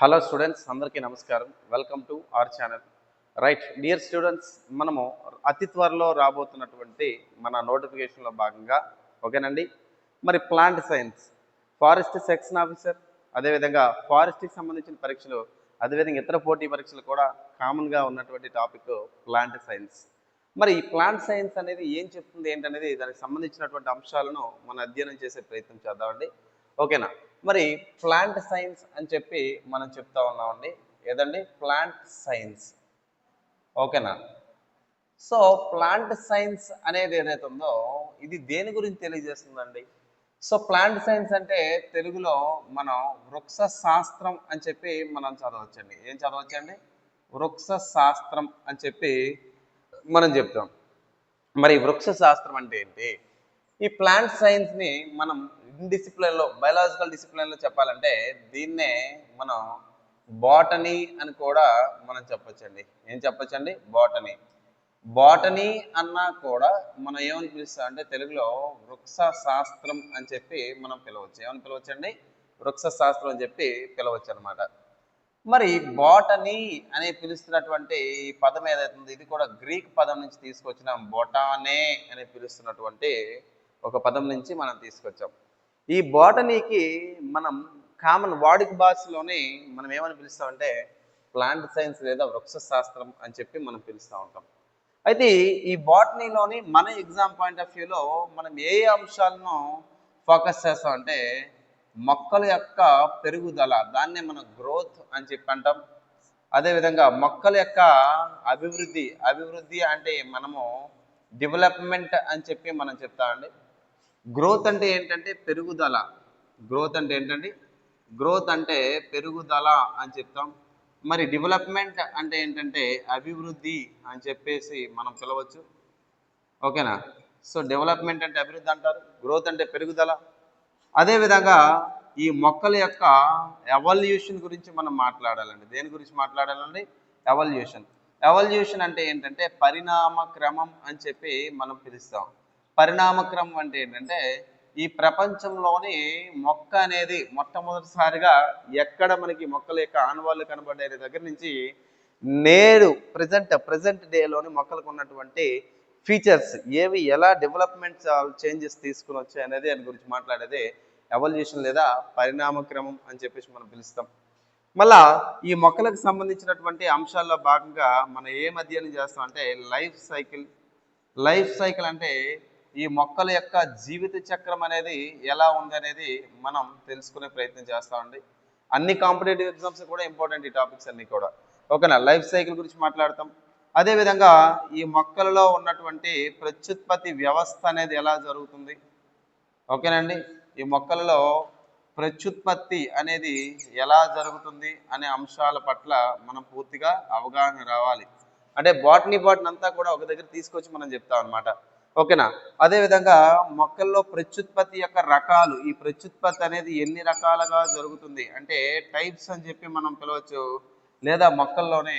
Hello students అందరికీ నమస్కారం. Welcome to our channel right dear students మనము అతి త్వరలో రాబోతున్నటువంటి మన నోటిఫికేషన్లో భాగంగా ఓకేనండి? మరి plant science forest section officer అదేవిధంగా ఫారెస్ట్కి సంబంధించిన పరీక్షలు అదేవిధంగా ఇతర పోటీ పరీక్షలు కూడా కామన్గా ఉన్నటువంటి టాపిక్ ప్లాంట్ సైన్స్ మరి ఈ ప్లాంట్ సైన్స్ అనేది ఏం చెప్తుంది ఏంటనేది దానికి సంబంధించినటువంటి అంశాలను మనం అధ్యయనం చేసే ప్రయత్నం చేద్దామండి. ఓకేనా? మరి ప్లాంట్ సైన్స్ అని చెప్పి మనం చెప్తా ఉన్నామండి. ఏదండి? ప్లాంట్ సైన్స్ ఓకేనా? సో ప్లాంట్ సైన్స్ అనేది ఏదైతే ఉందో ఇది దేని గురించి తెలియజేస్తుందండి? సో ప్లాంట్ సైన్స్ అంటే తెలుగులో మనం వృక్ష శాస్త్రం అని చెప్పి మనం చదవచ్చండి. ఏం చదవచ్చండి? వృక్ష శాస్త్రం అని చెప్పి మనం చెప్తాం. మరి వృక్ష శాస్త్రం అంటే ఏంటి? ఈ ప్లాంట్ సైన్స్ని మనం డిసిప్లిన్లో బయలాజికల్ డిసిప్లిన్లో చెప్పాలంటే దీన్నే మనం బాటనీ అని కూడా మనం చెప్పొచ్చండి. ఏం చెప్పొచ్చండి? బాటనీ బాటనీ అన్నా కూడా మనం ఏమని పిలుస్తాం అంటే తెలుగులో వృక్ష శాస్త్రం అని చెప్పి మనం పిలవచ్చు. ఏమని పిలవచ్చండి? వృక్ష శాస్త్రం అని చెప్పి పిలవచ్చు అనమాట మరి బాటనీ అని పిలుస్తున్నటువంటి ఈ పదం ఏదైతే ఇది కూడా గ్రీక్ పదం నుంచి తీసుకొచ్చిన. బొటానే అని పిలుస్తున్నటువంటి ఒక పదం నుంచి మనం తీసుకొచ్చాం. ఈ బాటనీకి మనం కామన్ వాడుక భాషలోనే మనం ఏమని పిలుస్తామంటే ప్లాంట్ సైన్స్ లేదా వృక్ష శాస్త్రం అని చెప్పి మనం పిలుస్తూ ఉంటాం. అయితే ఈ బాటనీలోని మన ఎగ్జామ్ పాయింట్ ఆఫ్ వ్యూలో మనం ఏ ఏ అంశాలను ఫోకస్ చేస్తామంటే మొక్కల యొక్క పెరుగుదల దాన్నే మనం గ్రోత్ అని చెప్పి అంటాం. అదేవిధంగా మొక్కల యొక్క అభివృద్ధి అభివృద్ధి అంటే మనము డెవలప్మెంట్ అని చెప్పి మనం చెప్తామండి. గ్రోత్ అంటే ఏంటంటే పెరుగుదల. గ్రోత్ అంటే ఏంటండి? గ్రోత్ అంటే పెరుగుదల అని చెప్తాం. మరి డెవలప్మెంట్ అంటే ఏంటంటే అభివృద్ధి అని చెప్పేసి మనం పిలవచ్చు. ఓకేనా సో డెవలప్మెంట్ అంటే అభివృద్ధి అంటారు. గ్రోత్ అంటే పెరుగుదల. అదేవిధంగా ఈ మొక్కల యొక్క ఎవల్యూషన్ గురించి మనం మాట్లాడాలండి. దేని గురించి మాట్లాడాలండి? ఎవల్యూషన్ ఎవల్యూషన్ అంటే ఏంటంటే పరిణామ క్రమం అని చెప్పి మనం పిలుస్తాం. పరిణామక్రమం అంటే ఏంటంటే ఈ ప్రపంచంలోని మొక్క అనేది మొట్టమొదటిసారిగా ఎక్కడ మనకి మొక్కల యొక్క ఆనవాళ్ళు కనబడే దగ్గర నుంచి నేడు ప్రజెంట్ ప్రజెంట్ డేలోని మొక్కలకు ఉన్నటువంటి ఫీచర్స్ ఏవి ఎలా డెవలప్మెంట్ చేంజెస్ తీసుకుని వచ్చాయి అనేది దాని గురించి మాట్లాడేది ఎవల్యూషన్ లేదా పరిణామక్రమం అని చెప్పేసి మనం పిలుస్తాం. మళ్ళా ఈ మొక్కలకు సంబంధించినటువంటి అంశాల్లో భాగంగా మనం ఏం అధ్యయనం చేస్తాం అంటే లైఫ్ సైకిల్ లైఫ్ సైకిల్ అంటే ఈ మొక్కల యొక్క జీవిత చక్రం అనేది ఎలా ఉంది అనేది మనం తెలుసుకునే ప్రయత్నం చేస్తామండి అన్ని కాంపిటేటివ్ ఎగ్జామ్స్ కూడా ఇంపార్టెంట్ ఈ టాపిక్స్ అన్నీ కూడా. ఓకేనా? లైఫ్ సైకిల్ గురించి మాట్లాడతాం. అదేవిధంగా ఈ మొక్కలలో ఉన్నటువంటి ప్రత్యుత్పత్తి వ్యవస్థ అనేది ఎలా జరుగుతుంది? ఓకేనండి ఈ మొక్కలలో ప్రత్యుత్పత్తి అనేది ఎలా జరుగుతుంది అనే అంశాల పట్ల మనం పూర్తిగా అవగాహన రావాలి. అంటే బాటనీ బాటన్ అంతా కూడా ఒక దగ్గర తీసుకొచ్చి మనం చెప్తాం అనమాట ఓకేనా? అదేవిధంగా మొక్కల్లో ప్రత్యుత్పత్తి యొక్క రకాలు ఈ ప్రత్యుత్పత్తి అనేది ఎన్ని రకాలుగా జరుగుతుంది? అంటే టైప్స్ అని చెప్పి మనం పిలవచ్చు. లేదా మొక్కల్లోనే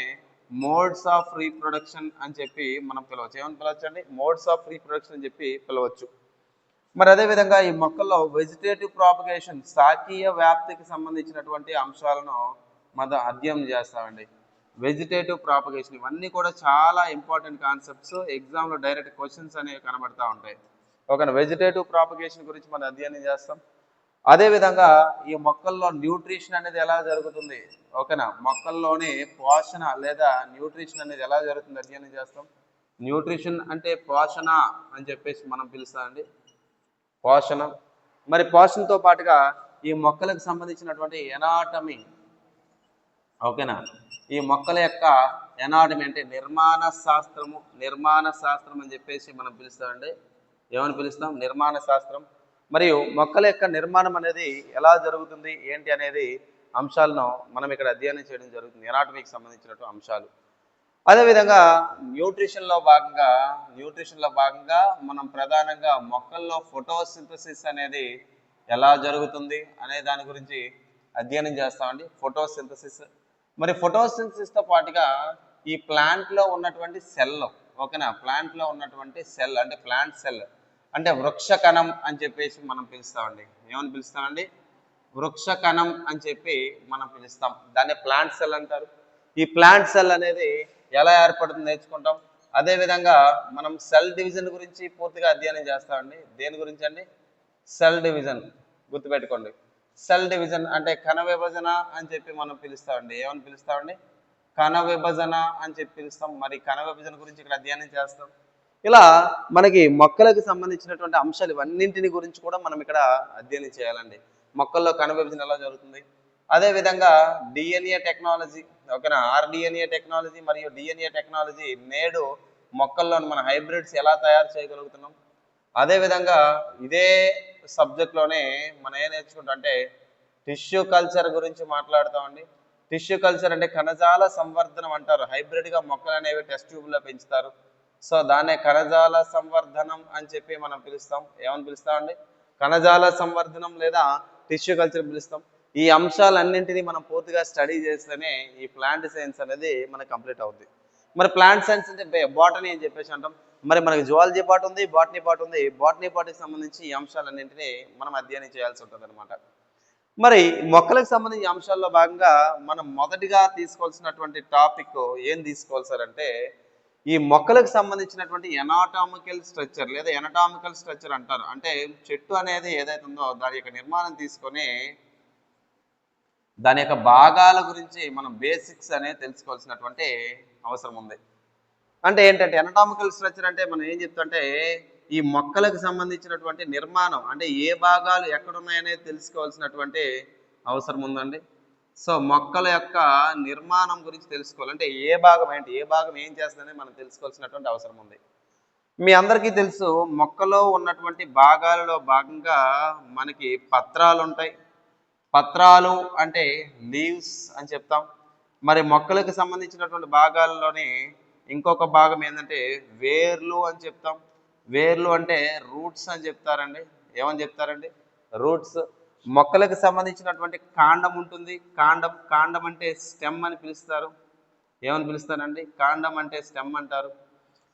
మోడ్స్ ఆఫ్ రీప్రొడక్షన్ అని చెప్పి మనం పిలవచ్చు. ఏమని పిలవచ్చు అండి మోడ్స్ ఆఫ్ రీప్రొడక్షన్ అని చెప్పి పిలవచ్చు. మరి అదేవిధంగా ఈ మొక్కల్లో వెజిటేటివ్ ప్రాపగేషన్ శాకీయ వ్యాప్తికి సంబంధించినటువంటి అంశాలను మనం అధ్యయనం చేస్తామండి. వెజిటేటివ్ ప్రాపగేషన్ ఇవన్నీ కూడా చాలా ఇంపార్టెంట్ కాన్సెప్ట్స్ ఎగ్జామ్లో డైరెక్ట్ క్వశ్చన్స్ అనేవి కనబడతా ఉంటాయి. ఓకేనా వెజిటేటివ్ ప్రాపగేషన్ గురించి మనం అధ్యయనం చేస్తాం. అదేవిధంగా ఈ మొక్కల్లో న్యూట్రిషన్ అనేది ఎలా జరుగుతుంది? ఓకేనా? మొక్కల్లోని పోషణ లేదా న్యూట్రిషన్ అనేది ఎలా జరుగుతుంది? అధ్యయనం చేస్తాం. న్యూట్రిషన్ అంటే పోషణ అని చెప్పేసి మనం పిలుస్తామండి పోషణ. మరి పోషణతో పాటుగా ఈ మొక్కలకు సంబంధించినటువంటి ఎనాటమీ ఓకేనా? ఈ మొక్కల యొక్క ఎనాటమీ అంటే నిర్మాణ శాస్త్రము నిర్మాణ శాస్త్రం అని చెప్పేసి మనం పిలుస్తామండి. ఏమని పిలుస్తాం? నిర్మాణ శాస్త్రం. మరియు మొక్కల యొక్క నిర్మాణం అనేది ఎలా జరుగుతుంది? ఏంటి అనేది అంశాలను మనం ఇక్కడ అధ్యయనం చేయడం జరుగుతుంది. ఎనాటమీకి సంబంధించినటువంటి అంశాలు. అదేవిధంగా న్యూట్రిషన్లో భాగంగా న్యూట్రిషన్లో భాగంగా మనం ప్రధానంగా మొక్కల్లో ఫోటోసింథసిస్ అనేది ఎలా జరుగుతుంది అనే దాని గురించి అధ్యయనం చేస్తామండి. ఫోటోసింథసిస్ మరి ఫోటోసింథసిస్తో పాటుగా ఈ ప్లాంట్లో ఉన్నటువంటి సెల్ ఓకేనా? ప్లాంట్లో ఉన్నటువంటి సెల్ అంటే ప్లాంట్ సెల్ అంటే వృక్ష కణం అని చెప్పేసి మనం పిలుస్తామండి. ఏమని పిలుస్తామండి? వృక్ష కణం అని చెప్పి మనం పిలుస్తాం. దాన్ని ప్లాంట్ సెల్ అంటారు. ఈ ప్లాంట్ సెల్ అనేది ఎలా ఏర్పడుతుంది నేర్చుకుంటాం. అదేవిధంగా మనం సెల్ డివిజన్ గురించి పూర్తిగా అధ్యయనం చేస్తామండి. దేని గురించి అండి? సెల్ డివిజన్ గుర్తుపెట్టుకోండి. సెల్ డివిజన్ అంటే కణ విభజన అని చెప్పి మనం పిలుస్తామండి. ఏమని పిలుస్తామండి? కణ విభజన అని చెప్పి పిలుస్తాం. మరి కణ విభజన గురించి ఇక్కడ అధ్యయనం చేస్తాం. ఇలా మనకి మొక్కలకు సంబంధించినటువంటి అంశాలు ఇవన్నింటిని గురించి కూడా మనం ఇక్కడ అధ్యయనం చేయాలండి. మొక్కల్లో కణ విభజన ఎలా జరుగుతుంది? అదే విధంగా డిఎన్ఏ టెక్నాలజీ ఓకేనా? ఆర్డిఎన్ఏ టెక్నాలజీ మరియు డిఎన్ఏ టెక్నాలజీ నేడు మొక్కల్లో మన హైబ్రిడ్స్ ఎలా తయారు చేయగలుగుతున్నాం? అదేవిధంగా ఇదే సబ్జెక్ట్లోనే మనం ఏం నేర్చుకుంటాం అంటే టిష్యూ కల్చర్ గురించి మాట్లాడతామండి. టిష్యూ కల్చర్ అంటే కణజాల సంవర్ధనం అంటారు. హైబ్రిడ్గా మొక్కలు అనేవి టెస్ట్ ట్యూబ్లో పెంచుతారు. సో దాన్నే కణజాల సంవర్ధనం అని చెప్పి మనం పిలుస్తాం. ఏమని పిలుస్తామండి? కణజాల సంవర్ధనం లేదా టిష్యూ కల్చర్ పిలుస్తాం. ఈ అంశాలన్నింటినీ మనం పూర్తిగా స్టడీ చేస్తేనే ఈ ప్లాంట్ సైన్స్ అనేది మనకు కంప్లీట్ అవుద్ది. మరి ప్లాంట్ సైన్స్ అంటే బాటనీ అని చెప్పేసి అంటాం. మరి మనకి జువాలజీ పార్ట్ ఉంది బాటనీ పార్ట్ ఉంది. బాటనీ పార్ట్కి సంబంధించి ఈ అంశాలన్నింటినీ మనం అధ్యయనం చేయాల్సి ఉంటుంది అనమాట మరి మొక్కలకు సంబంధించిన అంశాల్లో భాగంగా మనం మొదటిగా తీసుకోవాల్సినటువంటి టాపిక్ ఏం తీసుకోవాలి సార్ అంటే ఈ మొక్కలకు సంబంధించినటువంటి ఎనాటామికల్ స్ట్రక్చర్ లేదా ఎనటామికల్ స్ట్రక్చర్ అంటారు. అంటే చెట్టు అనేది ఏదైతే ఉందో దాని యొక్క నిర్మాణం తీసుకొని దాని యొక్క భాగాల గురించి మనం బేసిక్స్ అనేది తెలుసుకోవాల్సినటువంటి అవసరం ఉంది. అంటే ఏంటంటే ఎనటామికల్ స్ట్రక్చర్ అంటే మనం ఏం చెప్తుంటే ఈ మొక్కలకు సంబంధించినటువంటి నిర్మాణం అంటే ఏ భాగాలు ఎక్కడున్నాయనేది తెలుసుకోవాల్సినటువంటి అవసరం ఉందండి. సో మొక్కల యొక్క నిర్మాణం గురించి తెలుసుకోవాలి. అంటే ఏ భాగం ఏంటి ఏ భాగం ఏం చేస్తుందని మనం తెలుసుకోవాల్సినటువంటి అవసరం ఉంది. మీ అందరికీ తెలుసు మొక్కలో ఉన్నటువంటి భాగాలలో భాగంగా మనకి పత్రాలు ఉంటాయి. పత్రాలు అంటే లీవ్స్ అని చెప్తాం. మరి మొక్కలకు సంబంధించినటువంటి భాగాల్లోనే ఇంకొక భాగం ఏంటంటే వేర్లు అని చెప్తాం. వేర్లు అంటే రూట్స్ అని చెప్తారండి. ఏమని చెప్తారండి? రూట్స్. మొక్కలకు సంబంధించినటువంటి కాండం ఉంటుంది. కాండం కాండం అంటే స్టెమ్ అని పిలుస్తారు. ఏమని పిలుస్తారండి? కాండం అంటే స్టెమ్ అంటారు.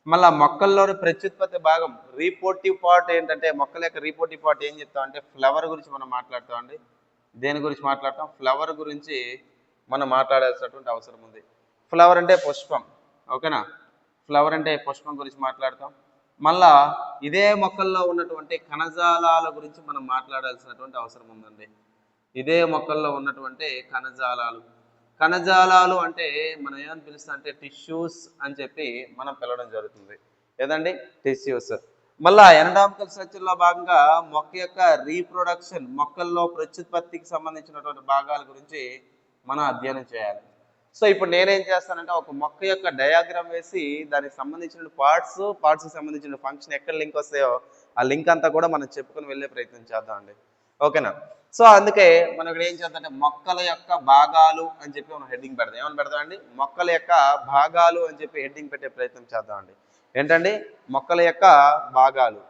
మళ్ళీ మొక్కల్లోని ప్రత్యుత్పత్తి భాగం రీపోర్టివ్ పార్ట్ ఏంటంటే మొక్కల యొక్క రీపోర్టివ్ పార్ట్ ఏం చెప్తాం అంటే ఫ్లవర్ గురించి మనం మాట్లాడతామండి. దేని గురించి మాట్లాడతాం? ఫ్లవర్ గురించి మనం మాట్లాడాల్సినటువంటి అవసరం ఉంది. ఫ్లవర్ అంటే పుష్పం. ఓకేనా? ఫ్లవర్ అంటే పుష్పం గురించి మాట్లాడతాం. మళ్ళా ఇదే మొక్కల్లో ఉన్నటువంటి కణజాలాల గురించి మనం మాట్లాడాల్సినటువంటి అవసరం ఉందండి. ఇదే మొక్కల్లో ఉన్నటువంటి కణజాలాలు. కణజాలాలు అంటే మనం ఏమని పిలుస్తాం అంటే టిష్యూస్ అని చెప్పి మనం పిలవడం జరుగుతుంది. ఏదండి? టిష్యూస్. మళ్ళా ఎనడామికల్ స్ట్రక్చర్లో భాగంగా మొక్క యొక్క రీప్రొడక్షన్ మొక్కల్లో ప్రత్యుత్పత్తికి సంబంధించినటువంటి భాగాల గురించి మనం అధ్యయనం చేయాలి. సో ఇప్పుడు నేనేం చేస్తానంటే ఒక మొక్క యొక్క డయాగ్రామ్ వేసి దానికి సంబంధించిన పార్ట్స్ పార్ట్స్కి సంబంధించిన ఫంక్షన్ ఎక్కడ లింక్ వస్తాయో ఆ లింక్ అంతా కూడా మనం చెప్పుకొని వెళ్ళే ప్రయత్నం చేద్దాం అండి ఓకేనా? సో అందుకే మనం ఇక్కడ ఏం చేద్దాం అంటే మొక్కల యొక్క భాగాలు అని చెప్పి మనం హెడ్డింగ్ పెడదాం. ఏమని పెడదామండి? మొక్కల యొక్క భాగాలు అని చెప్పి హెడ్డింగ్ పెట్టే ప్రయత్నం చేద్దామండి. ఏంటండి? మొక్కల యొక్క భాగాలు.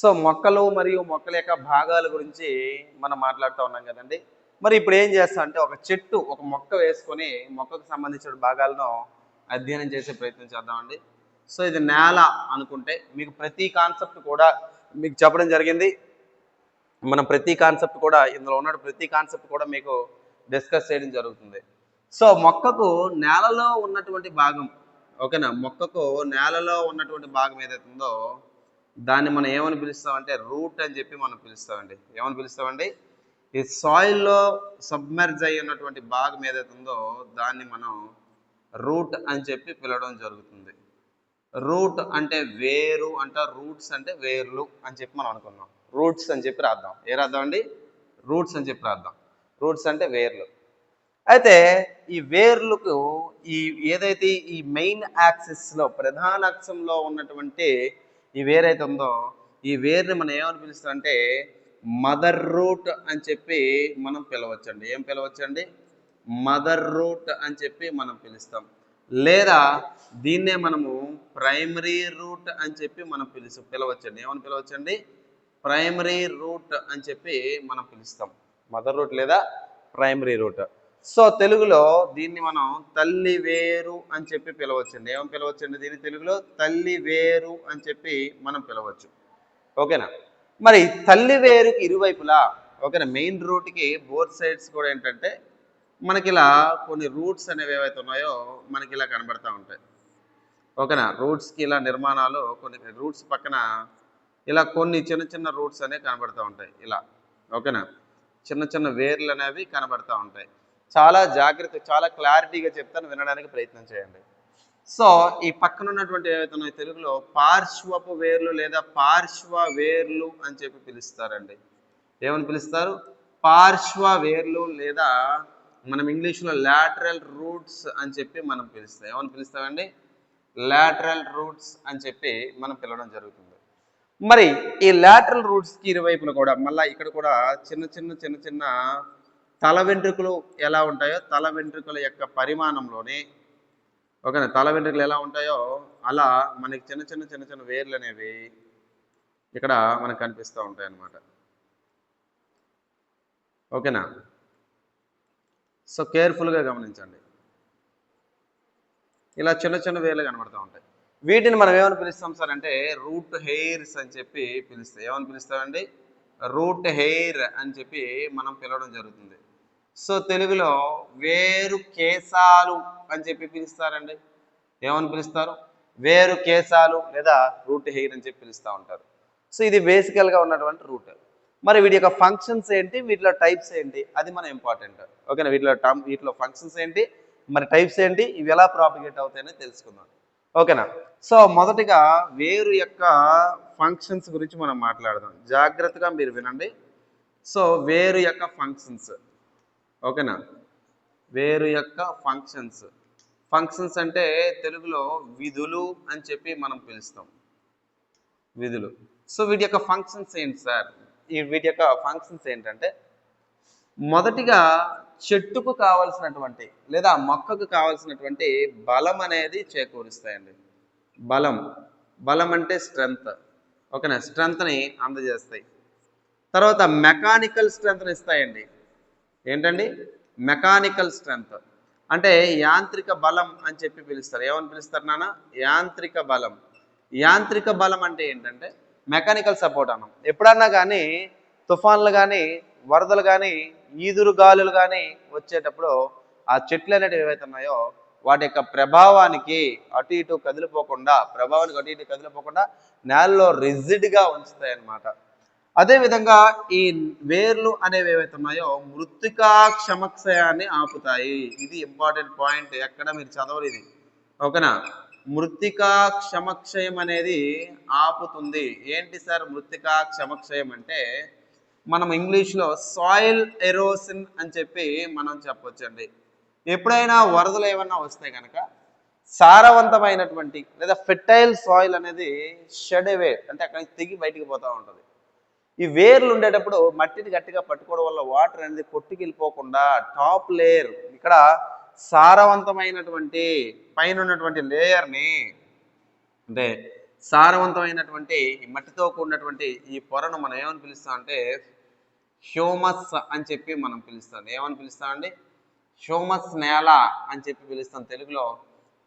సో మొక్కలు మరియు మొక్కల యొక్క భాగాల గురించి మనం మాట్లాడుతూ ఉన్నాం కదండి. మరి ఇప్పుడు ఏం చేస్తాం అంటే ఒక చెట్టు ఒక మొక్క వేసుకొని మొక్కకు సంబంధించిన భాగాలను అధ్యయనం చేసే ప్రయత్నం చేద్దామండి. సో ఇది నేల అనుకుంటే మీకు ప్రతి కాన్సెప్ట్ కూడా మీకు చెప్పడం జరిగింది. మనం ప్రతి కాన్సెప్ట్ కూడా ఇందులో ఉన్న ప్రతి కాన్సెప్ట్ కూడా మీకు డిస్కస్ చేయడం జరుగుతుంది. సో మొక్కకు నేలలో ఉన్నటువంటి భాగం ఓకేనా? మొక్కకు నేలలో ఉన్నటువంటి భాగం ఏదైతే ఉందో దాన్ని మనం ఏమని పిలుస్తామంటే రూట్ అని చెప్పి మనం పిలుస్తామండి. ఏమని పిలుస్తామండి? ఈ సాయిల్లో సబ్మెర్జ్ అయి ఉన్నటువంటి భాగం ఏదైతే ఉందో దాన్ని మనం రూట్ అని చెప్పి పిలవడం జరుగుతుంది. రూట్ అంటే వేరు అంట రూట్స్ అంటే వేర్లు అని చెప్పి మనం అనుకున్నాం. రూట్స్ అని చెప్పి రాద్దాం. ఏ రాద్దాం అండి? రూట్స్ అని చెప్పి రాద్దాం. రూట్స్ అంటే వేర్లు. అయితే ఈ వేర్లకు ఈ ఏదైతే ఈ మెయిన్ యాక్సిస్లో ప్రధాన అక్షంలో ఉన్నటువంటి ఈ వేరైతే ఉందో ఈ వేర్ని మనం ఏమని పిలుస్తారంటే మదర్ రూట్ అని చెప్పి మనం పిలవచ్చండి. ఏం పిలవచ్చండి? మదర్ రూట్ అని చెప్పి మనం పిలుస్తాం. లేదా దీన్నే మనము ప్రైమరీ రూట్ అని చెప్పి మనం పిలుసు పిలవచ్చండి. ఏమని పిలవచ్చండి? ప్రైమరీ రూట్ అని చెప్పి మనం పిలుస్తాం. మదర్ రూట్ లేదా ప్రైమరీ రూట్ సో తెలుగులో దీన్ని మనం తల్లి వేరు అని చెప్పి పిలవచ్చండి. ఏమని పిలవచ్చండి దీన్ని తెలుగులో? తల్లి వేరు అని చెప్పి మనం పిలవచ్చు. ఓకేనా? మరి తల్లి వేరుకి ఇరువైపులా ఓకేనా? మెయిన్ రూట్కి బోత్ సైడ్స్ కూడా ఏంటంటే మనకి ఇలా కొన్ని రూట్స్ అనేవి ఏవైతే ఉన్నాయో మనకి ఇలా కనబడతా ఉంటాయి. ఓకేనా? రూట్స్కి ఇలా నిర్మాణాలు కొన్ని రూట్స్ పక్కన ఇలా కొన్ని చిన్న చిన్న రూట్స్ అనేవి కనబడుతూ ఉంటాయి. ఇలా ఓకేనా? చిన్న చిన్న వేర్లు అనేవి కనబడుతూ ఉంటాయి. చాలా జాగ్రత్త చాలా క్లారిటీగా చెప్తాను వినడానికి ప్రయత్నం చేయండి. సో ఈ పక్కన ఉన్నటువంటి ఏవైతే తెలుగులో పార్శ్వపు వేర్లు లేదా పార్శ్వ వేర్లు అని చెప్పి పిలుస్తారండి. ఏమని పిలుస్తారు? పార్శ్వ వేర్లు లేదా మనం ఇంగ్లీష్లో లాటరల్ రూట్స్ అని చెప్పి మనం పిలుస్తాం. ఏమని పిలుస్తామండి? లాటరల్ రూట్స్ అని చెప్పి మనం పిలవడం జరుగుతుంది. మరి ఈ లాటరల్ రూట్స్కి ఇరువైపులు కూడా మళ్ళీ ఇక్కడ కూడా చిన్న చిన్న చిన్న చిన్న తల వెంట్రుకలు ఎలా ఉంటాయో తల వెంట్రుకల యొక్క పరిమాణంలోనే ఓకేనా? తల వెంట్రుకలు ఎలా ఉంటాయో అలా మనకి చిన్న చిన్న చిన్న చిన్న వేర్లు అనేవి ఇక్కడ మనకు కనిపిస్తూ ఉంటాయి అన్నమాట ఓకేనా? సో కేర్ఫుల్గా గమనించండి. ఇలా చిన్న చిన్న వేర్లు కనబడుతూ ఉంటాయి. వీటిని మనం ఏమని పిలుస్తాం సార్ అంటే రూట్ హెయిర్స్ అని చెప్పి పిలుస్తాం. ఏమని పిలుస్తామండి? రూట్ హెయిర్ అని చెప్పి మనం పిలవడం జరుగుతుంది. సో తెలుగులో వేరు కేశాలు అని చెప్పి పిలుస్తారండి. ఏమని పిలుస్తారు? వేరు కేశాలు లేదా రూట్ హెయిర్ అని చెప్పి పిలుస్తూ ఉంటారు. సో ఇది బేసికల్గా ఉన్నటువంటి రూట్. మరి వీటి యొక్క ఫంక్షన్స్ ఏంటి? వీటిలో టైప్స్ ఏంటి? అది మన ఇంపార్టెంట్ ఓకేనా వీటిలో టర్మ్ వీటిలో ఫంక్షన్స్ ఏంటి? మరి టైప్స్ ఏంటి? ఇవి ఎలా ప్రాపిగేట్ అవుతాయని తెలుసుకుందాం. ఓకేనా సో మొదటిగా వేరు యొక్క ఫంక్షన్స్ గురించి మనం మాట్లాడదాం. జాగ్రత్తగా మీరు వినండి. సో వేరు యొక్క ఫంక్షన్స్ ఓకేనా? వేరు యొక్క ఫంక్షన్స్ ఫంక్షన్స్ అంటే తెలుగులో విధులు అని చెప్పి మనం పిలుస్తాం. విధులు. సో వీటి యొక్క ఫంక్షన్స్ ఏంటి సార్ ఈ వీటి యొక్క ఫంక్షన్స్ ఏంటంటే మొదటిగా చెట్టుకు కావలసినటువంటి లేదా మొక్కకు కావలసినటువంటి బలం అనేది చేకూరుస్తాయండి. బలం. బలం అంటే స్ట్రెంగ్త్ ఓకేనా? స్ట్రెంగ్త్ని అందజేస్తాయి. తర్వాత మెకానికల్ స్ట్రెంగ్త్ని ఇస్తాయండి. ఏంటండి? Mechanical strength. అంటే యాంత్రిక బలం అని చెప్పి పిలుస్తారు. ఏమని పిలుస్తారు నాన్న? యాంత్రిక బలం. యాంత్రిక బలం అంటే ఏంటంటే మెకానికల్ సపోర్ట్ అన్నాం. ఎప్పుడన్నా కానీ తుఫాన్లు కానీ వరదలు కానీ ఈదురు గాలులు కానీ వచ్చేటప్పుడు ఆ చెట్లు అనేటివి ఏవైతే ఉన్నాయో వాటి యొక్క ప్రభావానికి అటు ఇటు కదిలిపోకుండా ప్రభావానికి అటు ఇటు కదిలిపోకుండా నేలలో రిజిడ్గా ఉంచుతాయి అన్నమాట అదేవిధంగా ఈ వేర్లు అనేవి ఏవైతే ఉన్నాయో మృతికా క్షమక్షయాన్ని ఆపుతాయి. ఇది ఇంపార్టెంట్ పాయింట్. ఎక్కడ మీరు చదవలేదు. ఓకేనా? మృతికా క్షమక్షయం అనేది ఆపుతుంది. ఏంటి సార్ మృతికా క్షమక్షయం అంటే? మనం ఇంగ్లీష్లో సాయిల్ ఎరోసిన్ అని చెప్పి మనం చెప్పొచ్చండి. ఎప్పుడైనా వరదలు ఏమన్నా వస్తే కనుక సారవంతమైనటువంటి లేదా ఫెర్టైల్ సాయిల్ అనేది షెడ్ అవే అంటే అక్కడికి తెగి బయటికి పోతూ ఉంటుంది. ఈ వేర్లు ఉండేటప్పుడు మట్టిని గట్టిగా పట్టుకోవడం వల్ల వాటర్ అనేది కొట్టుకెళ్ళిపోకుండా టాప్ లేయర్ ఇక్కడ సారవంతమైనటువంటి పైన ఉన్నటువంటి లేయర్ని అంటే సారవంతమైనటువంటి ఈ మట్టితో కూడినటువంటి ఈ పొరను మనం ఏమని పిలుస్తాం అంటే హ్యూమస్ అని చెప్పి మనం పిలుస్తాం. ఏమని పిలుస్తాం అండి? హ్యూమస్ నేల అని చెప్పి పిలుస్తాం తెలుగులో.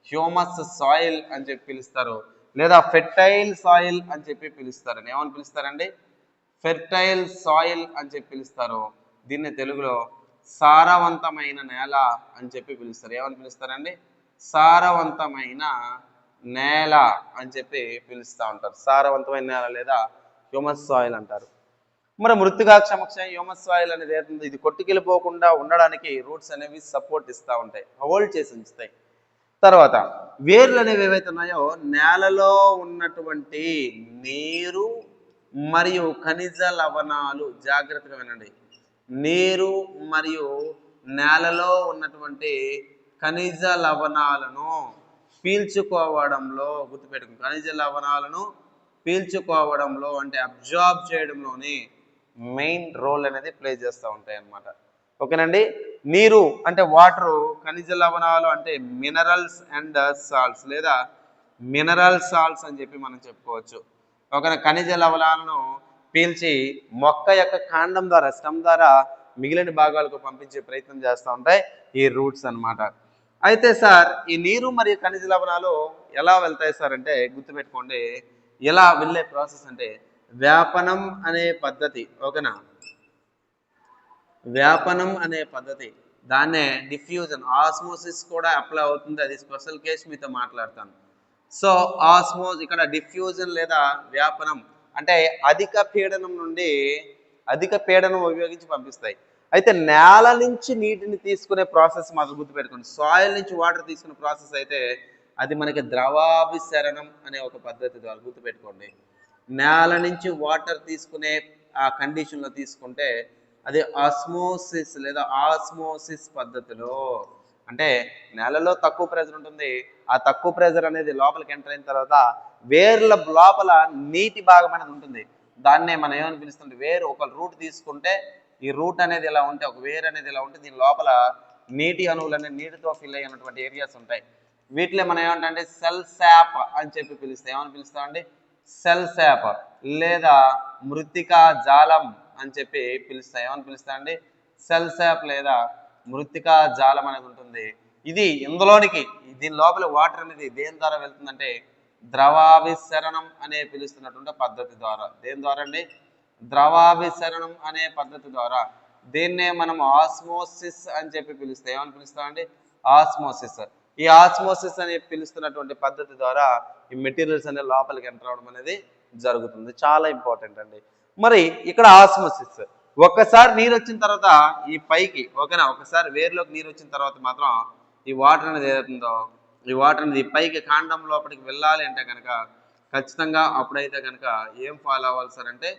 హ్యూమస్ సాయిల్ అని చెప్పి పిలుస్తారు. లేదా ఫెర్టైల్ సాయిల్ అని చెప్పి పిలుస్తారు. ఏమని పిలుస్తారండి? ఫెర్టైల్ సాయిల్ అని చెప్పి పిలుస్తారు. దీన్ని తెలుగులో సారవంతమైన నేల అని చెప్పి పిలుస్తారు. ఏమని పిలుస్తారండి? సారవంతమైన నేల అని చెప్పి పిలుస్తూ ఉంటారు. సారవంతమైన నేల లేదా హ్యూమస్ సాయిల్ అంటారు. మరి మృతిగా క్షమక్షయం హ్యూమస్ సాయిల్ అనేది ఏదంటే ఇది కొట్టుకెళ్ళిపోకుండా ఉండడానికి రూట్స్ అనేవి సపోర్ట్ ఇస్తూ ఉంటాయి. హోల్డ్ చేసి ఉంచుతాయి. తర్వాత వేర్లు అనేవి ఏవైతే ఉన్నాయో నేలలో ఉన్నటువంటి నీరు మరియు ఖనిజ లవణాలు జాగ్రత్తగా వినండి. నీరు మరియు నేలలో ఉన్నటువంటి ఖనిజ లవణాలను పీల్చుకోవడంలో గుర్తుపెట్టుకుని ఖనిజ లవణాలను పీల్చుకోవడంలో అంటే అబ్జార్బ్ చేయడంలోని మెయిన్ రోల్ అనేది ప్లే చేస్తూ ఉంటాయి అన్నమాట ఓకేనండి? నీరు అంటే వాటరు ఖనిజ లవణాలు అంటే మినరల్స్ అండ్ సాల్ట్స్ లేదా మినరల్ సాల్ట్స్ అని చెప్పి మనం చెప్పుకోవచ్చు. ఒక ఖనిజ లవణాలను పీల్చి మొక్క యొక్క కాండం ద్వారా స్టమ్ ద్వారా మిగిలిన భాగాలకు పంపించే ప్రయత్నం చేస్తూ ఉంటాయి. ఈ రూట్స్ అన్నమాట. అయితే సార్ ఈ నీరు మరియు ఖనిజ లవణాలు ఎలా వెళ్తాయి సార్ అంటే గుర్తుపెట్టుకోండి. ఎలా వెళ్ళే ప్రాసెస్ అంటే వ్యాపనం అనే పద్ధతి ఓకేనా? వ్యాపనం అనే పద్ధతి. దాన్నే డిఫ్యూజన్ ఆస్మోసిస్ కూడా అప్లై అవుతుంది. అది స్పెషల్ కేసు మీతో మాట్లాడతాను. సో ఆస్మోస్ ఇక్కడ డిఫ్యూజన్ లేదా వ్యాపనం అంటే అధిక పీడనం నుండి అధిక పీడనం ఉపయోగించి పంపిస్తాయి. అయితే నేల నుంచి నీటిని తీసుకునే ప్రాసెస్ మాత్రం గుర్తుపెట్టుకోండి. సాయిల్ నుంచి వాటర్ తీసుకునే ప్రాసెస్ అయితే అది మనకి ద్రవాభిసరణం అనే ఒక పద్ధతి ద్వారా గుర్తుపెట్టుకోండి. నేల నుంచి వాటర్ తీసుకునే ఆ కండిషన్లో తీసుకుంటే అది ఆస్మోసిస్ లేదా ఆస్మోసిస్ పద్ధతిలో అంటే నేలలో తక్కువ ప్రెజర్ ఉంటుంది ఆ తక్కువ ప్రెజర్ అనేది లోపలికి ఎంటర్ అయిన తర్వాత వేర్ల లోపల నీటి భాగం అనేది ఉంటుంది. దాన్నే మనం ఏమని పిలుస్తుంటే? వేరు ఒక రూట్ తీసుకుంటే ఈ రూట్ అనేది ఇలా ఉంటే ఒక వేరు అనేది ఇలా ఉంటే దీని లోపల నీటి అణువులు అనేది నీటితో ఫిల్ అయినటువంటి ఏరియాస్ ఉంటాయి. వీటిలో మనం ఏమంటే సెల్ శాప్ అని చెప్పి పిలుస్తాం. ఏమని పిలుస్తామండి? సెల్ శాప్ లేదా మృతికా జాలం అని చెప్పి పిలుస్తాం. ఏమని పిలుస్తా అండి సెల్ శాప్ లేదా మృతికా జాలం అనేది ఉంటుంది. ఇది ఇందులోనికి దీని లోపల వాటర్ అనేది దేని ద్వారా వెళ్తుందంటే ద్రవాభిసరణం అనే పిలుస్తున్నటువంటి పద్ధతి ద్వారా. దేని ద్వారా అండి? ద్రవాభిసరణం అనే పద్ధతి ద్వారా. దీన్నే మనం ఆస్మోసిస్ అని చెప్పి పిలుస్తాం. ఏమని పిలుస్తామండి ఆస్మోసిస్. ఈ ఆస్మోసిస్ అని పిలుస్తున్నటువంటి పద్ధతి ద్వారా ఈ మెటీరియల్స్ అనే లోపలికి ఎంటర్ అవడం అనేది జరుగుతుంది. చాలా ఇంపార్టెంట్ అండి. మరి ఇక్కడ ఆస్మోసిస్. ఒక్కసారి నీరు వచ్చిన తర్వాత ఈ పైకి ఓకేనా? ఒకసారి వేరులోకి నీరు వచ్చిన తర్వాత మాత్రం ఈ వాటర్ అనేది ఏదైతుందో ఈ వాటర్ అనేది పైకి కాండం లోపలికి వెళ్ళాలి అంటే కనుక ఖచ్చితంగా అప్పుడైతే కనుక ఏం ఫాలో అవ్వాలి సార్ అంటే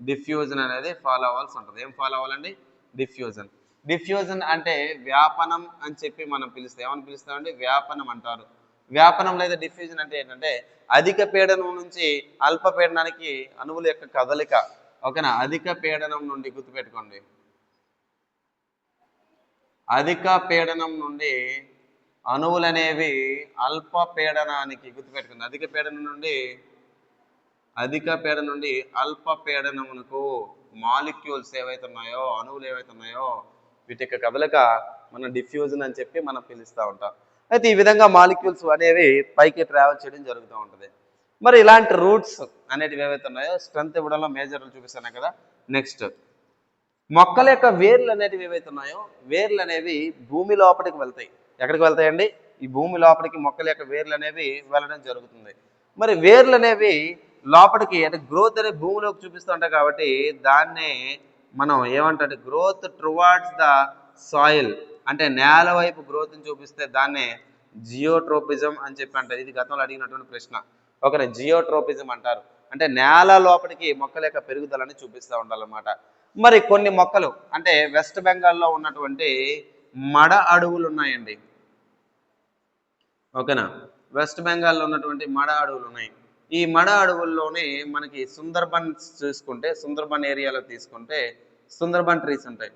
డిఫ్యూజన్ అనేది ఫాలో అవ్వాల్సి ఉంటుంది. ఏం ఫాలో అవ్వాలండి? డిఫ్యూజన్. డిఫ్యూజన్ అంటే వ్యాపనం అని చెప్పి మనం పిలుస్తాం. ఏమని పిలుస్తామండి? వ్యాపనం అంటారు. వ్యాపనం లేదా డిఫ్యూజన్ అంటే ఏంటంటే అధిక పీడనం నుంచి అల్ప పీడనానికి అణువుల యొక్క కదలిక. ఓకేనా? అధిక పీడనం నుండి గుర్తుపెట్టుకోండి. అధిక పీడనం నుండి అణువులు అనేవి అల్ప పీడనానికి గుర్తుపెట్టుకుంది. అధిక పీడనం నుండి అధిక పీడనం నుండి అల్ప పీడనమునకు మాలిక్యూల్స్ ఏవైతే ఉన్నాయో అణువులు ఏవైతే ఉన్నాయో వీటి యొక్క కదలిక మనం డిఫ్యూజన్ అని చెప్పి మనం పిలుస్తూ ఉంటాం. అయితే ఈ విధంగా మాలిక్యూల్స్ అనేవి పైకి ట్రావెల్ చేయడం జరుగుతూ ఉంటుంది. మరి ఇలాంటి రూట్స్ అనేటివి ఏవైతే ఉన్నాయో స్ట్రెంత్ ఇవ్వడంలో మేజర్ చూపిస్తాను కదా. నెక్స్ట్ మొక్కల యొక్క వేర్లు అనేటివి ఏవైతే ఉన్నాయో వేర్లు అనేవి భూమి లోపలికి వెళ్తాయి. ఎక్కడికి వెళ్తాయండి? ఈ భూమి లోపలికి మొక్కల యొక్క వేర్లు అనేవి వెళ్ళడం జరుగుతుంది. మరి వేర్లు అనేవి లోపలికి అంటే గ్రోత్ అనేది భూమిలోకి చూపిస్తూ ఉంటాయి కాబట్టి దాన్నే మనం ఏమంటే గ్రోత్ టువార్డ్స్ ద సాయిల్ అంటే నేల వైపు గ్రోత్ని చూపిస్తే దాన్నే జియోట్రోపిజం అని చెప్పి అంటారు. ఇది గతంలో అడిగినటువంటి ప్రశ్న. ఒకరి జియోట్రోపిజం అంటారు. అంటే నేల లోపలికి మొక్కల యొక్క పెరుగుదలని చూపిస్తూ ఉండాలన్నమాట. మరి కొన్ని మొక్కలు అంటే వెస్ట్ బెంగాల్లో ఉన్నటువంటి మడ అడవులు ఉన్నాయండి. ఓకేనా? వెస్ట్ బెంగాల్లో ఉన్నటువంటి మడ అడవులు ఉన్నాయి. ఈ మడ అడవుల్లోనే మనకి సుందర్బన్ చూసుకుంటే సుందర్బన్ ఏరియాలో తీసుకుంటే సుందర్బన్ ట్రీస్ ఉంటాయి.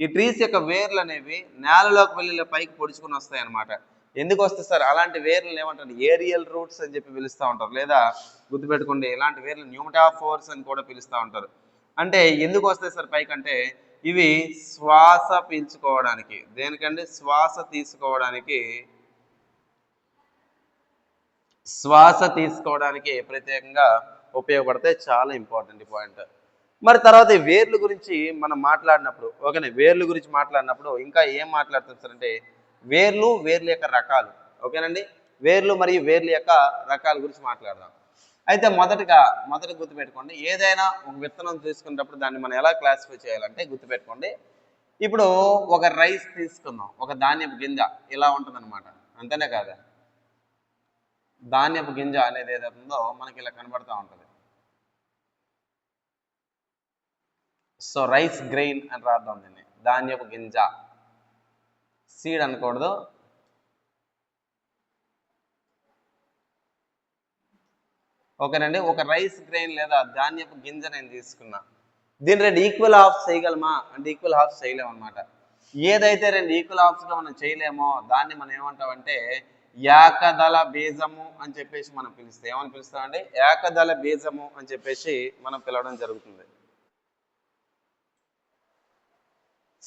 ఈ ట్రీస్ యొక్క వేర్లు అనేవి నేలలోకి వెళ్ళి పైకి పొడుచుకుని వస్తాయి అన్నమాట. ఎందుకు వస్తాయి సార్? అలాంటి వేర్లను ఏమంటారు? ఏరియల్ రూట్స్ అని చెప్పి పిలుస్తూ ఉంటారు. లేదా గుర్తుపెట్టుకోండి ఇలాంటి వేర్లు న్యూమటాఫోర్స్ అని కూడా పిలుస్తూ ఉంటారు. అంటే ఎందుకు వస్తాయి సార్ పైకి అంటే ఇవి శ్వాస పీల్చుకోవడానికి దేనికంటే శ్వాస తీసుకోవడానికి శ్వాస తీసుకోవడానికి ప్రత్యేకంగా ఉపయోగపడితే చాలా ఇంపార్టెంట్ పాయింట్. మరి తర్వాత వేర్లు గురించి మనం మాట్లాడినప్పుడు ఓకేనే? వేర్లు గురించి మాట్లాడినప్పుడు ఇంకా ఏం మాట్లాడుతాం సార్ అంటే వేర్లు వేర్ల యొక్క రకాలు ఓకేనండి? వేర్లు మరియు వేర్ల యొక్క రకాల గురించి మాట్లాడదాం. అయితే మొదటగా మొదట గుర్తుపెట్టుకోండి ఏదైనా ఒక విత్తనం తీసుకున్నప్పుడు దాన్ని మనం ఎలా క్లాసిఫై చేయాలంటే గుర్తుపెట్టుకోండి. ఇప్పుడు ఒక రైస్ తీసుకుందాం ఒక ధాన్యపు గింజ ఇలా ఉంటుందన్నమాట అంతేనే కాదా? ధాన్యపు గింజ అనేది ఏదైతే ఉందో మనకి ఇలా కనబడతా ఉంటుంది. సో రైస్ గ్రెయిన్ అని రాద్దాం దీన్ని. ధాన్యపు గింజ. సీడ్ అనకూడదు. ఓకేనండి ఒక రైస్ గ్రెయిన్ లేదా ధాన్యపు గింజ నేను తీసుకున్నా. దీని రెండు ఈక్వల్ హాఫ్ చేయగలమా? అంటే ఈక్వల్ హాఫ్ చేయలేము అనమాట ఏదైతే రెండు ఈక్వల్ హాఫ్స్గా మనం చేయలేమో దాన్ని మనం ఏమంటామంటే ఏకదళ బీజము అని చెప్పేసి మనం పిలుస్తాం ఏమని పిలుస్తామండి? ఏకదళ బీజము అని చెప్పేసి మనం పిలవడం జరుగుతుంది.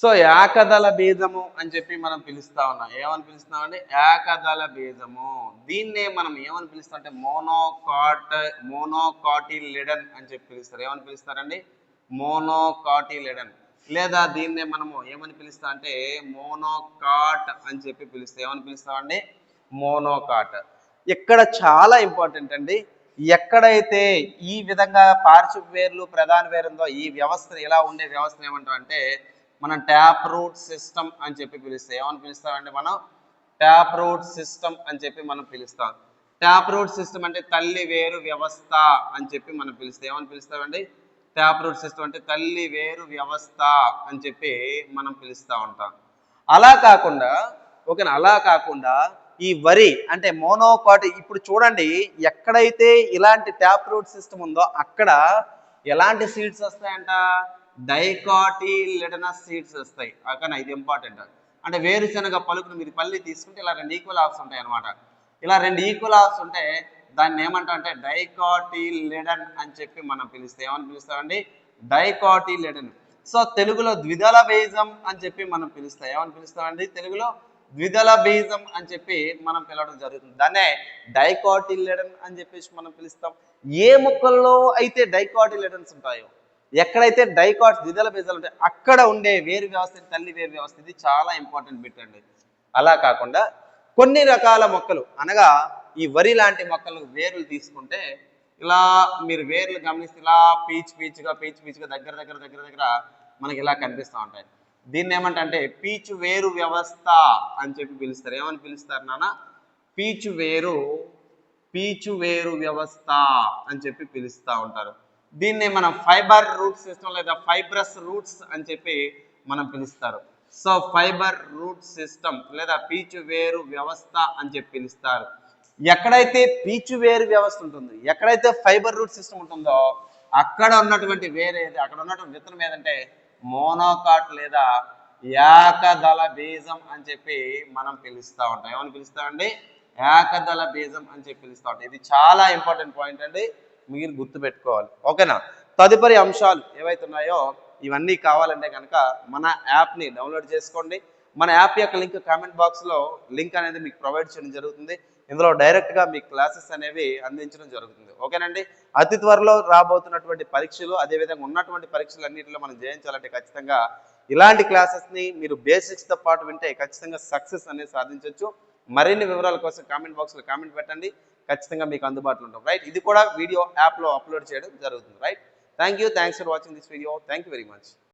సో ఏకదళ బీజము అని చెప్పి మనం పిలుస్తా ఉన్నాం. ఏమని పిలుస్తామండి ఏకదళ బీజము. దీన్నే మనం ఏమని పిలుస్తాం అంటే మోనోకాట్ మోనోకాటిలిడన్ అని చెప్పి పిలుస్తారు. ఏమని పిలుస్తారండి? మోనోకాటిలిడన్ లేదా దీన్నే మనము ఏమని పిలుస్తా అంటే మోనోకాట్ అని చెప్పి పిలుస్తాం ఏమని పిలుస్తామండి? మోనోకాట్. ఇక్కడ చాలా ఇంపార్టెంట్ అండి. ఎక్కడైతే ఈ విధంగా పార్శ్వ వేర్లు ప్రధాన వేరు ఉందో ఈ వ్యవస్థ ఇలా ఉండే వ్యవస్థ ఏమంటాం అంటే మనం ట్యాప్ రూట్ సిస్టమ్ అని చెప్పి పిలుస్తాం. ఏమని పిలుస్తామంటే మనం? ట్యాప్ రూట్ సిస్టమ్ అని చెప్పి మనం పిలుస్తాం. ట్యాప్ రూట్ సిస్టమ్ అంటే తల్లి వేరు వ్యవస్థ అని చెప్పి మనం పిలుస్తాం. ఏమని పిలుస్తామండి? ట్యాప్ రూట్ సిస్టమ్ అంటే తల్లి వేరు వ్యవస్థ అని చెప్పి మనం పిలుస్తూ ఉంటాం. అలా కాకుండా ఓకేనా? అలా కాకుండా ఈ వరి అంటే మోనోపాట్ ఇప్పుడు చూడండి ఎక్కడైతే ఇలాంటి ట్యాప్ రూట్ సిస్టమ్ ఉందో అక్కడ ఎలాంటి సీడ్స్ వస్తాయంట? డైకాటిలిడనస్ సీడ్స్ వస్తాయి. అక్కడ ఇది ఇంపార్టెంట్ అంటే వేరుశనగ పలుకును మీరు పల్లి తీసుకుంటే ఇలా రెండు ఈక్వల్ ఆఫ్స్ ఉంటాయి అనమాట ఇలా రెండు ఈక్వల్ ఆఫ్స్ ఉంటే దాన్ని ఏమంటా అంటే డైకాటిలిడన్ అని చెప్పి మనం పిలుస్తాం. ఏమని పిలుస్తామండి? డైకాటిలిడన్. సో తెలుగులో ద్విదళ బీజం అని చెప్పి మనం పిలుస్తాం. ఏమని పిలుస్తామండి? తెలుగులో ద్విదళ బీజం అని చెప్పి మనం పిలవడం జరుగుతుంది. దాన్నే డైకాటిలిడన్ అని చెప్పేసి మనం పిలుస్తాం. ఏ మొక్కల్లో అయితే డైకాటిలిడన్స్ ఉంటాయో ఎక్కడైతే డైకాట్స్ ద్విదళ బీజాలు ఉంటాయి అక్కడ ఉండే వేరు వ్యవస్థ తల్లి వేరు వ్యవస్థ ఇది చాలా ఇంపార్టెంట్ బిట్ అండి. అలా కాకుండా కొన్ని రకాల మొక్కలు అనగా ఈ వరి లాంటి మొక్కలు వేర్లు తీసుకుంటే ఇలా మీరు వేర్లు గమనిస్తే ఇలా పీచ్ పీచ్గా పీచ్ పీచుగా దగ్గర దగ్గర దగ్గర దగ్గర మనకి ఇలా కనిపిస్తూ ఉంటాయి. దీన్ని ఏమంటే పీచు వేరు వ్యవస్థ అని చెప్పి పిలుస్తారు. ఏమని పిలుస్తారు నాన్న? పీచు వేరు పీచు వేరు వ్యవస్థ అని చెప్పి పిలుస్తూ ఉంటారు. దీన్ని మనం ఫైబర్ రూట్ సిస్టమ్ లేదా ఫైబ్రస్ రూట్స్ అని చెప్పి మనం పిలుస్తారు. సో ఫైబర్ రూట్ సిస్టమ్ లేదా పీచు వేరు వ్యవస్థ అని చెప్పి పిలుస్తారు. ఎక్కడైతే పీచు వేరు వ్యవస్థ ఉంటుందో ఎక్కడైతే ఫైబర్ రూట్ సిస్టమ్ ఉంటుందో అక్కడ ఉన్నటువంటి వేరేది అక్కడ ఉన్నటువంటి విత్తనం ఏదంటే మోనోకాట్ లేదా ఏకదళ బీజం అని చెప్పి మనం పిలుస్తూ ఉంటాం. ఏమని పిలుస్తామండి? ఏకదళ బీజం అని చెప్పి పిలుస్తూ ఉంటాం. ఇది చాలా ఇంపార్టెంట్ పాయింట్ అండి. మీరు గుర్తుపెట్టుకోవాలి. ఓకేనా? తదుపరి అంశాలు ఏవైతే ఉన్నాయో ఇవన్నీ కావాలంటే కనుక మన యాప్ని డౌన్లోడ్ చేసుకోండి. మన యాప్ యొక్క లింక్ కామెంట్ బాక్స్లో లింక్ అనేది మీకు ప్రొవైడ్ చేయడం జరుగుతుంది. ఇందులో డైరెక్ట్గా మీ క్లాసెస్ అనేవి అందించడం జరుగుతుంది. ఓకేనండి? అతి త్వరలో రాబోతున్నటువంటి పరీక్షలు అదేవిధంగా ఉన్నటువంటి పరీక్షలు అన్నింటిలో మనం జయించాలంటే ఖచ్చితంగా ఇలాంటి క్లాసెస్ని మీరు బేసిక్స్తో పాటు వింటే ఖచ్చితంగా సక్సెస్ అనేది సాధించవచ్చు మరిన్ని వివరాల కోసం కామెంట్ బాక్స్లో కామెంట్ పెట్టండి. ఖచ్చితంగా మీకు అందుబాటులో ఉంటాం. రైట్ ఇది కూడా వీడియో యాప్లో అప్లోడ్ చేయడం జరుగుతుంది. Right thank you thanks for watching this video thank you very much